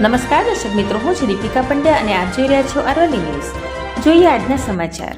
નમસ્કાર, દર્શક મિત્રો, હું છું દીપિકા પંડ્યા અને આપ જોઈ રહ્યા છો અરવલ્લી ન્યૂઝ. જોઈએ આજના સમાચાર.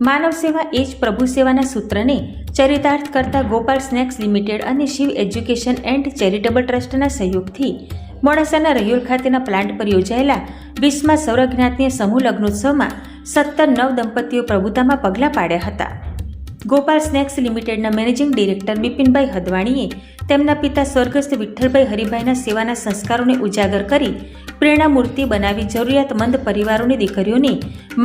માનવ સેવા એ જ પ્રભુ સેવાના સૂત્રને ચરિતાર્થ કરતા ગોપાલ સ્નેક્સ લિમિટેડ અને શિવ એજ્યુકેશન એન્ડ ચેરિટેબલ ટ્રસ્ટના સહયોગથી મોડાસાના રહિયોલ ખાતેના પ્લાન્ટ પર યોજાયેલા વીસમા સૌરજ્ઞાતીય સમૂહ લગ્નોત્સવમાં સત્તર નવ દંપતીઓ પ્રભુતામાં પગલાં પાડ્યા હતા. ગોપાલ સ્નેક્સ લિમિટેડના મેનેજિંગ ડિરેક્ટર બિપિનભાઈ હદવાણીએ તેમના પિતા સ્વર્ગસ્થ વિઠ્ઠલભાઈ હરિભાઈના સેવાના સંસ્કારોને ઉજાગર કરી પ્રેરણામૂર્તિ બનાવી જરૂરિયાતમંદ પરિવારોની દીકરીઓને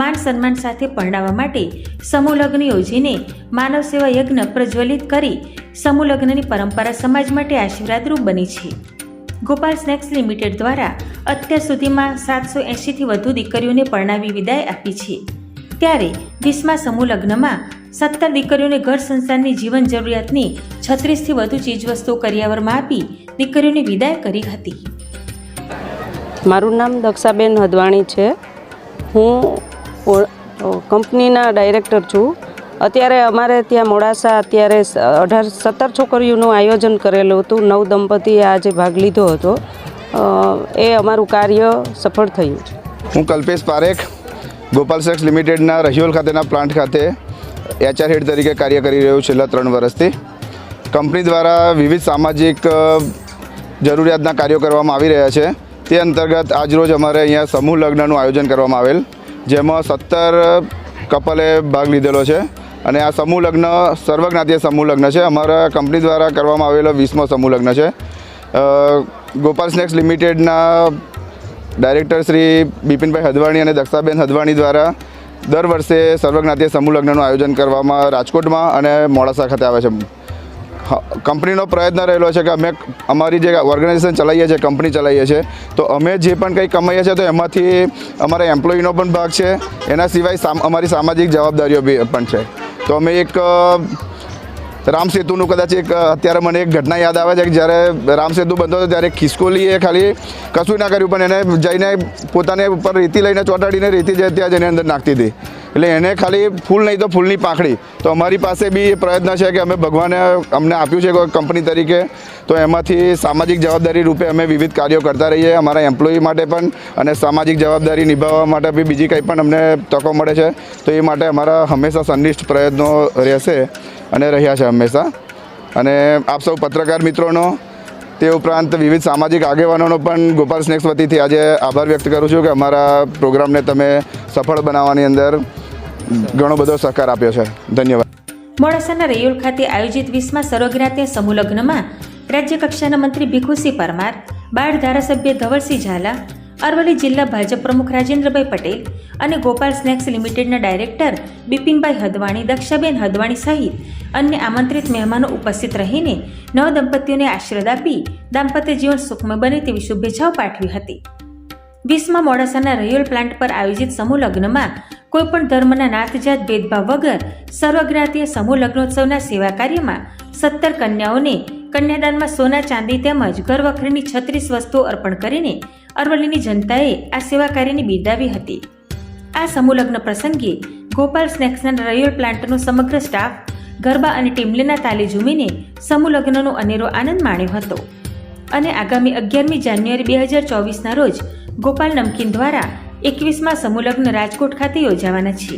માન સન્માન સાથે પરણાવવા માટે સમૂહલગ્ન યોજીને માનવ સેવા યજ્ઞ પ્રજ્વલિત કરી સમૂહલગ્નની પરંપરા સમાજ માટે આશીર્વાદરૂપ બની છે. ગોપાલ સ્નેક્સ લિમિટેડ દ્વારા અત્યાર સુધીમાં સાતસો એંશીથી વધુ દીકરીઓને પરણાવી વિદાય આપી છે. ત્યારે વીસમા સમૂહ લગ્નમાં સત્તર દીકરીઓને ઘર સંસારની જીવન જરૂરિયાતની છત્રીસથી વધુ ચીજવસ્તુઓ કરિયાવરમાં આપી દીકરીઓને વિદાય કરી હતી. મારું નામ દક્ષાબેન હદવાણી છે. હું કંપનીના ડાયરેક્ટર છું. અત્યારે અમારે ત્યાં મોડાસા અત્યારે અઢાર સત્તર છોકરીઓનું આયોજન કરેલું હતું. નવ દંપતીએ આજે ભાગ લીધો હતો. એ અમારું કાર્ય સફળ થયું હું કલ્પેશ પારેખ ગોપાલ સેક્સ લિમિટેડના રહિયોલ ખાતેના પ્લાન્ટ ખાતે એચઆર હેડ તરીકે કાર્ય કરી રહ્યો છેલ્લા ત્રણ વર્ષથી. કંપની દ્વારા વિવિધ સામાજિક જરૂરિયાતના કાર્યો કરવામાં આવી રહ્યા છે. તે અંતર્ગત આજરોજ અમારે અહીંયા સમૂહ લગ્નનું આયોજન કરવામાં આવેલ, જેમાં સત્તર કપલે ભાગ લીધેલો છે. અને આ સમૂહ લગ્ન સર્વજ્ઞાતીય સમૂહ લગ્ન છે. અમારા કંપની દ્વારા કરવામાં આવેલો વીસમો સમૂહ લગ્ન છે. ગોપાલ સ્નેક્સ લિમિટેડના ડાયરેક્ટર શ્રી બિપિનભાઈ હદવાણી અને દક્ષાબેન હદવાણી દ્વારા દર વર્ષે સર્વજ્ઞાતીય સમૂહ લગ્નનું આયોજન કરવામાં રાજકોટમાં અને મોડાસા ખાતે આવે છે. કંપનીનો પ્રયત્ન રહેલો છે કે અમે અમારી જે ઓર્ગેનાઇઝેશન ચલાવીએ છીએ, કંપની ચલાવીએ છીએ, તો અમે જે પણ કંઈ કમાઈએ છીએ તો એમાંથી અમારા એમ્પ્લોયીનો પણ ભાગ છે. એના સિવાય અમારી સામાજિક જવાબદારીઓ બી પણ છે. તો અમે એક અ, રામ સેતુનું કદાચ એક અત્યારે મને એક ઘટના યાદ આવે છે કે જ્યારે રામ સેતુ બનતો હતો ત્યારે ખિસકોલીએ ખાલી કશું ના કર્યું પણ એને જઈને પોતાને ઉપર રેતી લઈને ચોંટાડીને રેતી જે ત્યાં જઈને અંદર નાખતી હતી. એટલે એને ખાલી ફૂલ નહીં તો ફૂલની પાંખડી. તો અમારી પાસે બી એ પ્રયત્ન છે કે અમે ભગવાને અમને આપ્યું છે કોઈ કંપની તરીકે તો એમાંથી સામાજિક જવાબદારી રૂપે અમે વિવિધ કાર્યો કરતા રહીએ અમારા એમ્પ્લોયી માટે પણ અને સામાજિક જવાબદારી નિભાવવા માટે બી બીજી કંઈ પણ અમને તકો મળે છે. તો એ માટે અમારા હંમેશા સંનિષ્ઠ પ્રયત્નો રહેશે. અને રહ્યા છે હંમેશા. અને આપ સૌ પત્રકાર મિત્રોનો, તે ઉપરાંત વિવિધ સામાજિક આગેવાનોનો પણ ગોપાલ સ્નેક્સ વતીથી આજે આભાર વ્યક્ત કરું છું કે અમારા પ્રોગ્રામને તમે સફળ બનાવવાની અંદર ઘણો બધો સહકાર આપ્યો છે. ધન્યવાદ. મોડાસાના રૈયોલ ખાતે આયોજિત વીસમા સર્વજ્ઞાતીય સમૂહ લગ્નમાં રાજ્ય કક્ષાના મંત્રી ભીખુસિંહ પરમાર, બાળ ધારાસભ્ય ધવલસિંહ ઝાલા અરવલ્લી જિલ્લા ભાજપ પ્રમુખ રાજેન્દ્રભાઈ પટેલ અને ગોપાલ સ્નેક્સ લિમિટેડના ડાયરેક્ટર બિપિનભાઈ હદવાણી, દક્ષાબેન હદવાણી સહિત અન્ય આમંત્રિત મહેમાનો ઉપસ્થિત રહીને નવ દંપતીઓને આશીર્વાદ આપી દાંપત્ય જીવન સુખમય બને તેવી શુભેચ્છાઓ પાઠવી હતી. વીસમાં મોડાસાના રયોલ પ્લાન્ટ પર આયોજિત સમૂહ લગ્નમાં કોઈપણ ધર્મના નાતજાત ભેદભાવ વગર સર્વજ્ઞાતીય સમૂહ લગ્નોત્સવના સેવા કાર્યમાં સત્તર કન્યાઓને કન્યાદાનમાં સોના, ચાંદી તેમજ ઘરવખરીની છત્રીસ વસ્તુઓ અર્પણ કરીને અરવલ્લીની જનતાએ આ સેવા કાર્યને બિરદાવી હતી. આ સમૂહ પ્રસંગે ગોપાલ સ્નેક્સના રયોલ પ્લાન્ટનો સમગ્ર સ્ટાફ, ગરબા અને ટીમલેના તાલે ઝૂમીને સમૂહ લગ્નનો અનેરો આનંદ માણ્યો હતો. અને આગામી અગિયારમી જાન્યુઆરી બે હજાર ચોવીસના રોજ ગોપાલ નમકીન દ્વારા એકવીસમાં સમૂહ રાજકોટ ખાતે યોજાવાના છે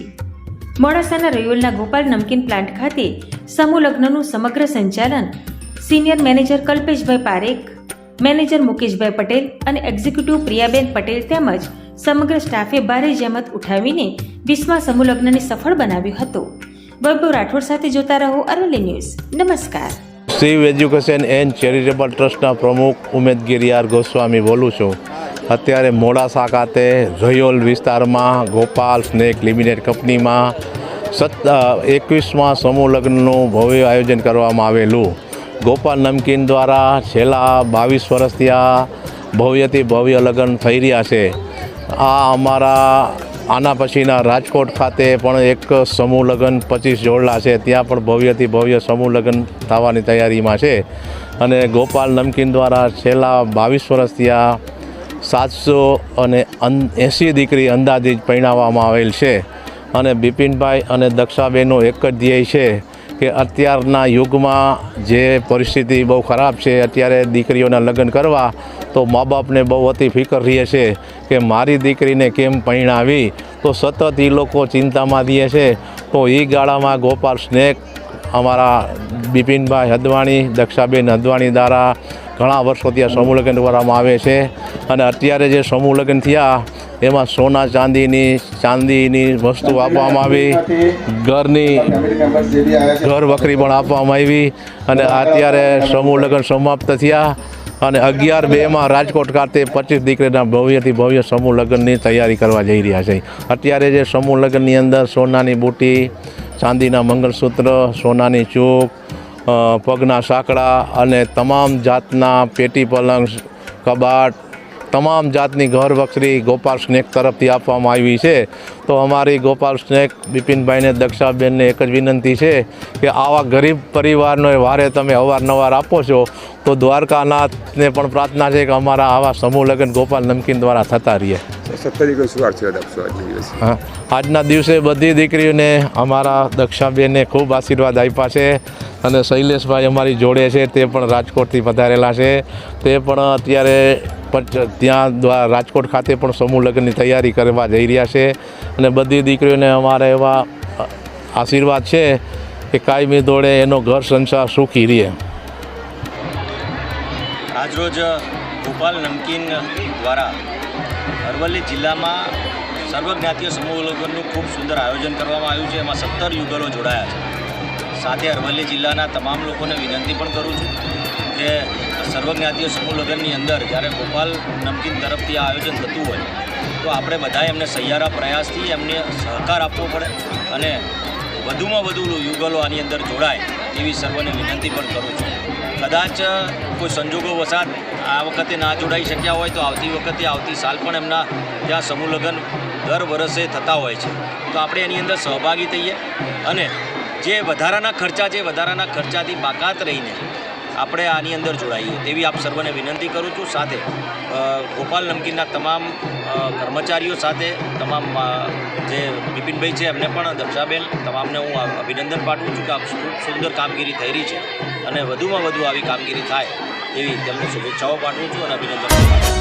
મોડાસાના રયોલના ગોપાલ નમકીન પ્લાન્ટ ખાતે સમૂહ લગ્નનું સમગ્ર સંચાલન senior manager Kalpeshbhai Parekh manager Mukeshbhai Patel અને એક્ઝિક્યુટિવ પ્રિયાબેન પટેલ તેમજ સમગ્ર સ્ટાફે ભારે જહેમત ઉઠાવીને વીસમા સમૂહ લગ્નને સફળ બનાવ્યું હતું. વૈભવ રાઠોડ સાથે જોતા રહો અરવલ્લી ન્યૂઝ. નમસ્કાર. શિવ એજ્યુકેશન એન્ડ ચેરિટેબલ ટ્રસ્ટના પ્રમુખ ઉમેદ ગિરિયાર ગોસ્વામી બોલું છું. અત્યારે મોડાસા ખાતે રયોલ વિસ્તારમાં ગોપાલ સ્નેક લિમિટેડ કંપનીમાં સત એકવીસમાં સમૂહ લગ્નનું ભવ્ય આયોજન કરવામાં આવેલું. ગોપાલ નમકીન દ્વારા છેલ્લા બાવીસ વર્ષથી આ ભવ્યથી ભવ્ય લગ્ન થઈ રહ્યા છે. આ અમારા આના પછીના રાજકોટ ખાતે પણ એક સમૂહ લગ્ન પચીસ જોડલા છે. ત્યાં પણ ભવ્યથી ભવ્ય સમૂહ લગ્ન થવાની તૈયારીમાં છે. અને ગોપાલ નમકીન દ્વારા છેલ્લા બાવીસ વર્ષથી આ સાતસો અને એંસી દીકરી અંદાજિત પરિણાવવામાં આવેલ છે. અને બિપિનભાઈ અને દક્ષાબેનનો એક જ ધ્યેય છે. કે અત્યારના યુગમાં જે પરિસ્થિતિ બહુ ખરાબ છે, અત્યારે દીકરીઓના લગ્ન કરવા તો મા બાપને બહુ અતિ ફિકર રહે છે કે મારી દીકરીને કેમ પરણાવી? તો સતત એ લોકો ચિંતામાં રહે છે. તો એ ગાળામાં ગોપાલ સ્નેક, અમારા બિપિનભાઈ હદવાણી, દક્ષાબેન હદવાણી દ્વારા ઘણા વર્ષો ત્યાં સમૂહ લગ્ન કરવામાં આવે છે. અને અત્યારે જે સમૂહ લગ્ન થયા એમાં સોના ચાંદીની ચાંદીની વસ્તુ આપવામાં આવી. ઘરની ઘર વખરી પણ આપવામાં આવી અને અત્યારે સમૂહ લગ્ન સમાપ્ત થયા અને અગિયાર બેમાં રાજકોટ ખાતે પચીસ દીકરીના ભવ્યથી ભવ્ય સમૂહ લગ્નની તૈયારી કરવા જઈ રહ્યા છે. અત્યારે જે સમૂહ લગ્નની અંદર સોનાની બુટી, ચાંદીના મંગળસૂત્ર, સોનાની ચૂક પગના સાંકડા અને તમામ જાતના પેટી પલંગ કબાટ તમામ જાતની ઘર વખરી ગોપાલ સ્નેક તરફથી આપવામાં આવી છે. તો અમારી ગોપાલ સ્નેક બિપિનભાઈને દક્ષાબેનને એક જ વિનંતી છે કે આવા ગરીબ પરિવારનો વારે તમે અવારનવાર આપો છો તો દ્વારકાનાથને પણ પ્રાર્થના છે કે અમારા આવા સમૂહ લગ્ન ગોપાલ નમકીન દ્વારા થતા રહીએ. હા આજના દિવસે બધી દીકરીઓને અમારા દક્ષાબેનને ખૂબ આશીર્વાદ આપ્યા છે. અને શૈલેષભાઈ અમારી જોડે છે, તે પણ રાજકોટથી પધારેલા છે. તે પણ અત્યારે ત્યાં રાજકોટ ખાતે પણ સમૂહ લગ્નની તૈયારી કરવા જઈ રહ્યા છે. અને બધી દીકરીઓને અમારા એવા આશીર્વાદ છે કે કાયમી દોડે એનો ઘર સંસાર સુખી રહે. આજરોજ ગોપાલ નમકીન દ્વારા અરવલ્લી જિલ્લામાં સર્વજ્ઞાતીય સમૂહ લગ્નનું ખૂબ સુંદર આયોજન કરવામાં આવ્યું છે. એમાં સત્તર યુગલો જોડાયા છે. સાથે અરવલ્લી જિલ્લાના તમામ લોકોને વિનંતી પણ કરું છું કે સર્વજ્ઞાતીય સમૂહ લગ્નની અંદર જ્યારે ગોપાલ નમકીન તરફથી આ આયોજન થતું હોય, તો આપણે બધાએ એમને સહિયારા પ્રયાસથી એમને સહકાર આપવો પડે અને વધુમાં વધુ યુગલો આની અંદર જોડાય એવી સર્વને વિનંતી પણ કરું છું. કદાચ કોઈ સંજોગો વસાત આ વખતે ના જોડાઈ શક્યા હોય, તો આવતી વખતે આવતી સાલ પણ એમના ત્યાં સમૂહ લગ્ન દર વર્ષે થતા હોય છે. તો આપણે એની અંદર સહભાગી થઈએ અને જે વધારાના ખર્ચા છે વધારાના ખર્ચાથી બાકાત રહીને આપણે આની અંદર જોડાઈએ, તેવી આપ સર્વને વિનંતી કરું છું. સાથે ગોપાલ નમકીનના તમામ કર્મચારીઓ સાથે, તમામ જે બિપિનભાઈ છે, એમને પણ દક્ષાબેન તમામને હું અભિનંદન પાઠવું છું કે આ સુંદર કામગીરી થઈ રહી છે અને વધુમાં વધુ આવી કામગીરી થાય, એવી તેમને શુભેચ્છાઓ પાઠવું છું અને અભિનંદન પાઠવું